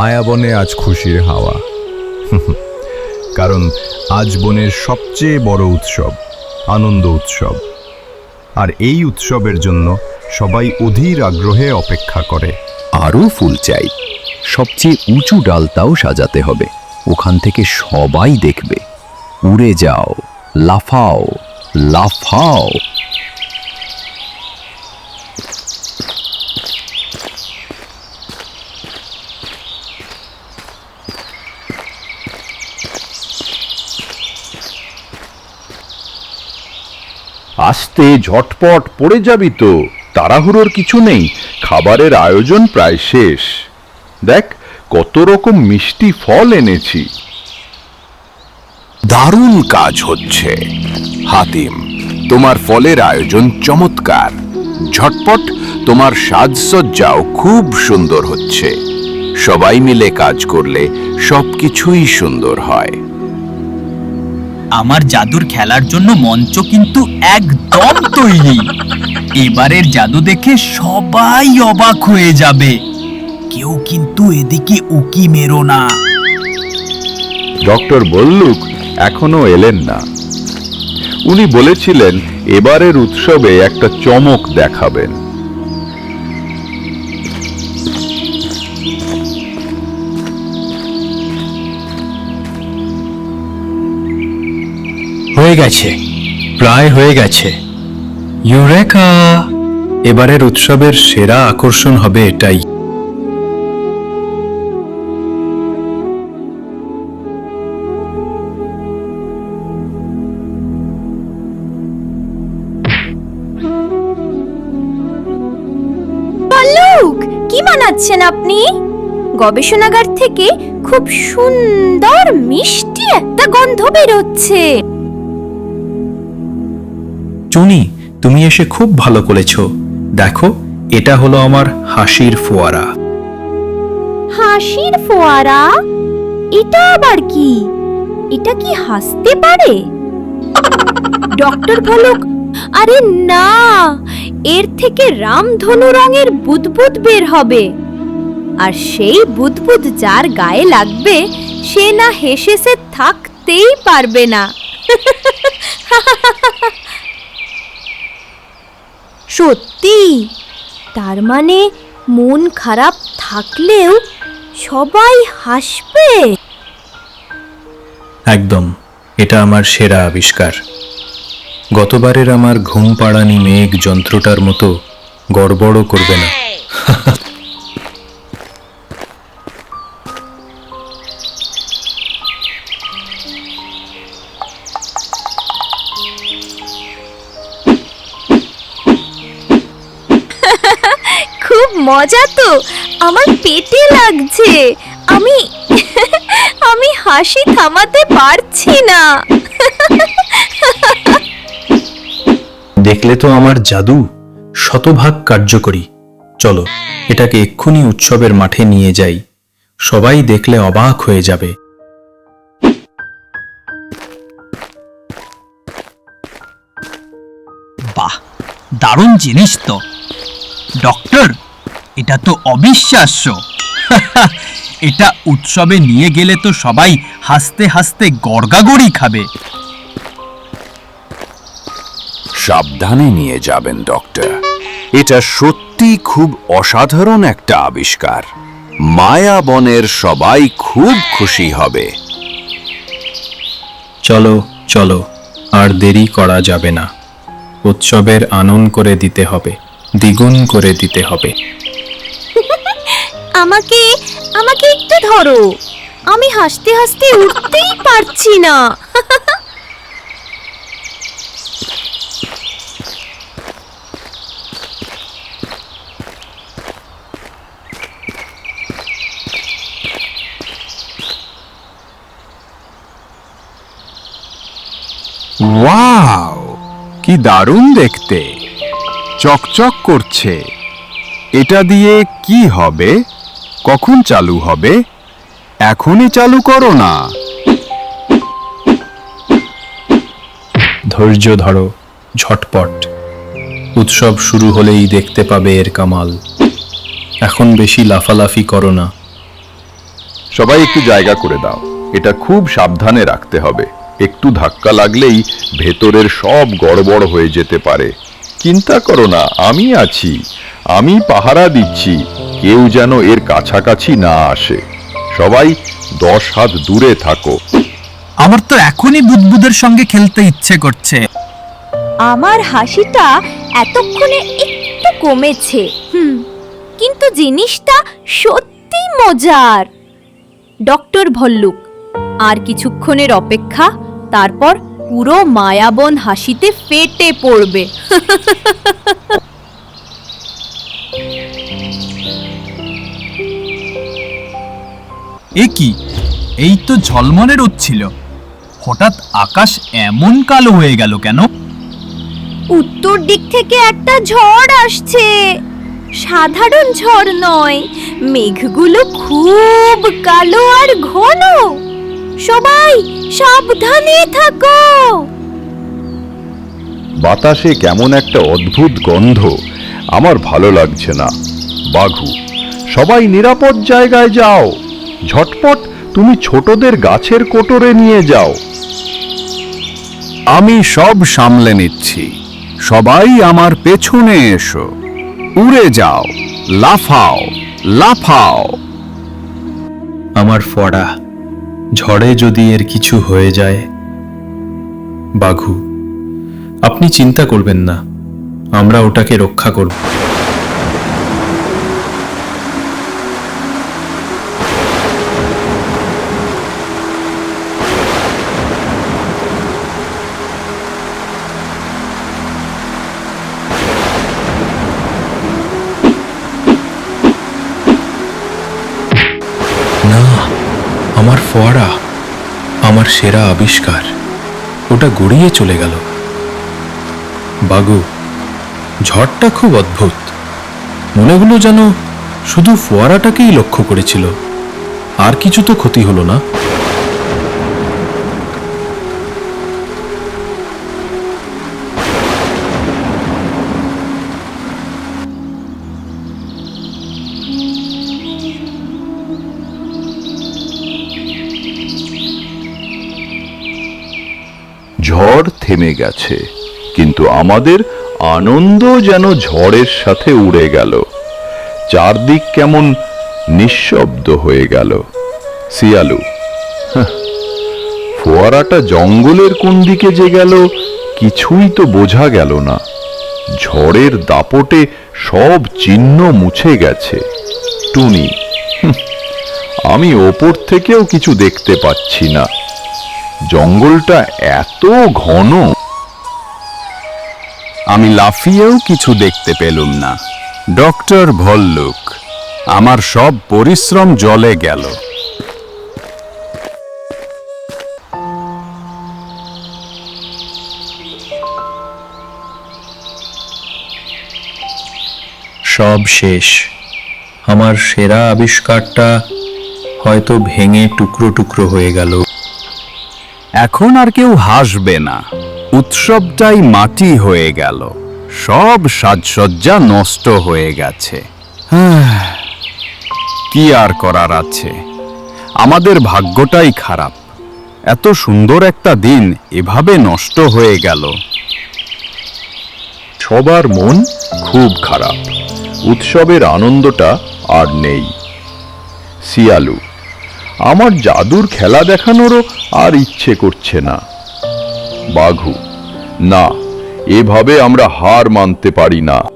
মায়াবনে আজ খুশির হাওয়া। কারণ আজ বনের সবচেয়ে বড় উৎসব, আনন্দ উৎসব। আর এই উৎসবের জন্য সবাই অধীর আগ্রহে অপেক্ষা করে। আরও ফুল চাই। সবচেয়ে উঁচু ডালটাও সাজাতে হবে। ওখান থেকে সবাই দেখবে। উড়ে যাও, লাফাও লাফাও। আস্তে ঝটপট পড়ে যাবি তো। তাড়াহুড়োর কিছু নেই। খাবারের আয়োজন প্রায় শেষ। দেখ, কত রকম মিষ্টি ফল এনেছি। দারুণ কাজ হচ্ছে। হাতিম, তোমার ফলের আয়োজন চমৎকার। ঝটপট তোমার সাজসজ্জাও খুব সুন্দর হচ্ছে। সবাই মিলে কাজ করলে সবকিছুই সুন্দর হয়। আমার জাদুর খেলার জন্য মঞ্চ কিন্তু একদম তৈরি। এবারের জাদু দেখে সবাই অবাক হয়ে যাবে। কেউ কিন্তু এদিকে উকি মেরো না। ডক্টর বল্লুক এখনও এলেন না। উনি বলেছিলেন, এবারের উৎসবে একটা চমক দেখাবেন। হয়ে গেছে, প্রায় হয়ে গেছে। ইউরেকা, এবারের উৎসবের সেরা আকর্ষণ হবে এটাই। কি বানাচ্ছেন আপনি? গবেষণাগার থেকে খুব সুন্দর মিষ্টি একটা গন্ধ বেরোচ্ছে। চুনি তুমি এসে খুব ভালো করেছ। দেখো, এটা হলো আমার হাসির ফোয়ারা। হাসির ফোয়ারা? এটা আবার কি? এটা কি হাসতে পারে? ডক্টর পলক আরে না, এর থেকে রামধনু রঙের বুদবুদ বের হবে। আর সেই বুদবুদ যার গায়ে লাগবে, সে না হেসে থাকতেই পারবে না। সত্যি? তার মানে মন খারাপ থাকলেও সবাই হাসবে? একদম এটা আমার সেরা আবিষ্কার। গতবারের আমার ঘুম পাড়ানি মেঘ যন্ত্রটার মতো গড়বড় করবে না। মজা তো। আমার পেটে লাগছে। আমি আমি হাসি থামাতে পারছি না। দেখলে তো আমার জাদু শতভাগ কার্যকরী। চলো এটাকে এক্ষুনি উৎসবের মাঠে নিয়ে যাই। সবাই দেখলে অবাক হয়ে যাবে। বাহ দারুণ জিনিস তো। ডক্টর এটা তো অবিশ্বাস্য। এটা উৎসবে নিয়ে গেলে তো সবাই হাসতে হাসতে গড়গাগড়ি খাবে। সাবধানে নিয়ে যাবেন ডক্টর। এটা সত্যি খুব অসাধারণ একটা আবিষ্কার। মায়া বনের সবাই খুব খুশি হবে। চলো চলো আর দেরি করা যাবে না। উৎসবের আনন্দ করে দিতে হবে দ্বিগুণ করে দিতে হবে। আমাকে আমাকে একটু ধরো। আমি হাসতে হাসতে উঠতেই পারছি না। কি দারুণ দেখতে। চকচক করছে। এটা দিয়ে কি হবে? কখন চালু হবে? এখনই চালু করো না। ধৈর্য ধরো ঝটপট। উৎসব শুরু হলেই দেখতে পাবে এর কামাল। এখন বেশি লাফালাফি করো না। সবাই একটু জায়গা করে দাও। এটা খুব সাবধানে রাখতে হবে। একটু ধাক্কা লাগলেই ভেতরের সব গড়বড় হয়ে যেতে পারে। চিন্তা করো না আমি আছি। আমি পাহারা দিচ্ছি। কেউ যেন এর কাছাকাছি না আসে। সবাই দশ হাত দূরে থাকো। আমার তো এখনই বুদবুদের সঙ্গে খেলতে ইচ্ছে করছে। আমার হাসিটা এতক্ষণে একটু কমেছে। হুম কিন্তু জিনিসটা সত্যি মজার। ডক্টর ভল্লুক আর কিছুক্ষণের অপেক্ষা তারপর পুরো মায়াবন হাসিতে ফেটে পড়বে। এ কি? এই তো ঝলমলে রোদ ছিল। হঠাৎ আকাশ এমন কালো হয়ে গেল কেন? উত্তর দিক থেকে একটা ঝড় আসছে। সাধারণ ঝড় নয় মেঘগুলো খুব কালো আর ঘন। সবাই সাবধানে থাকো। বাতাসে কেমন একটা অদ্ভুত গন্ধ। আমার ভালো লাগছে না। বাঘু সবাই নিরাপদ জায়গায় যাও। ঝটপট তুমি ছোটদের গাছের কোটরে নিয়ে যাও। আমি সব সামলে নিচ্ছি। সবাই আমার পেছনে এসো। উড়ে যাও, লাফাও লাফাও। আমার ফড়া, ঝড়ে যদি এর কিছু হয়ে যায়, বাঘু, আপনি চিন্তা করবেন না, আমরা ওটাকে রক্ষা করব। আমার ফোয়ারা, আমার সেরা আবিষ্কার, ওটা গড়িয়ে চলে গেল। বাগু, ঝড়টা খুব অদ্ভুত। মনে হলো যেন শুধু ফোয়ারাটাকেই লক্ষ্য করেছিল। আর কিছু তো ক্ষতি হলো না। থেমে গেছে, কিন্তু আমাদের আনন্দ যেন ঝড়ের সাথে উড়ে গেল। চারদিক কেমন নিঃশব্দ হয়ে গেল। শিয়ালু ফোয়ারাটা জঙ্গলের কোন দিকে যে গেল কিছুই তো বোঝা গেল না। ঝড়ের দাপটে সব চিহ্ন মুছে গেছে। টুনি আমি ওপর থেকেও কিছু দেখতে পাচ্ছি না। জঙ্গলটা এত ঘন। আমি লাফিয়েও কিছু দেখতে পেলুম না। ডক্টর ভল্লুক, আমার সব পরিশ্রম জলে গেল। সব শেষ। আমার সেরা আবিষ্কারটা হয়তো ভেঙে টুকরো টুকরো হয়ে গেল। এখন আর কেউ হাসবে না। উৎসবটাই মাটি হয়ে গেল। সব সাজসজ্জা নষ্ট হয়ে গেছে। কি আর করার আছে? আমাদের ভাগ্যটাই খারাপ। এত সুন্দর একটা দিন এভাবে নষ্ট হয়ে গেল। সবার মন খুব খারাপ। উৎসবের আনন্দটা আর নেই। শিয়ালু আমার জাদুর খেলা দেখানোরও আর ইচ্ছে করছে না। বাঘু, না, এভাবে আমরা হার মানতে পারি না।